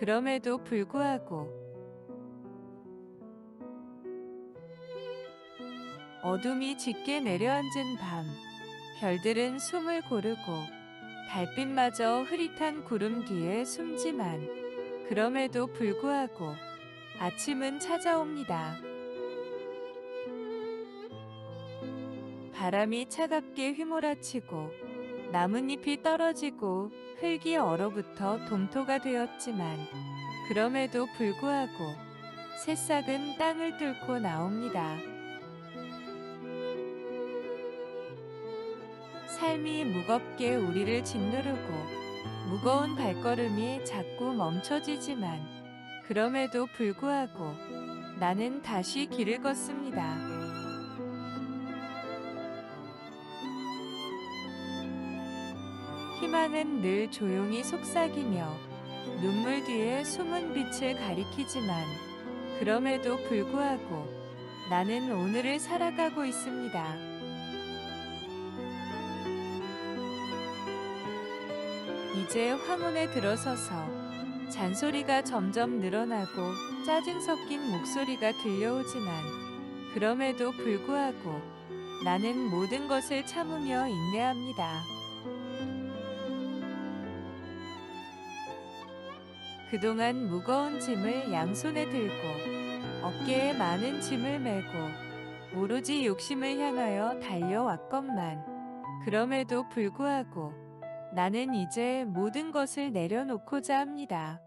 그럼에도 불구하고 어둠이 짙게 내려앉은 밤, 별들은 숨을 고르고 달빛마저 흐릿한 구름 뒤에 숨지만 그럼에도 불구하고 아침은 찾아옵니다. 바람이 차갑게 휘몰아치고 나뭇잎이 떨어지고 흙이 얼어붙어 동토가 되었지만 그럼에도 불구하고 새싹은 땅을 뚫고 나옵니다. 삶이 무겁게 우리를 짓누르고 무거운 발걸음이 자꾸 멈춰지지만 그럼에도 불구하고 나는 다시 길을 걷습니다. 희망은 늘 조용히 속삭이며 눈물 뒤에 숨은 빛을 가리키지만 그럼에도 불구하고 나는 오늘을 살아가고 있습니다. 이제 황혼에 들어서서 잔소리가 점점 늘어나고 짜증 섞인 목소리가 들려오지만 그럼에도 불구하고 나는 모든 것을 참으며 인내합니다. 그동안 무거운 짐을 양손에 들고 어깨에 많은 짐을 메고 오로지 욕심을 향하여 달려왔건만 그럼에도 불구하고 나는 이제 모든 것을 내려놓고자 합니다.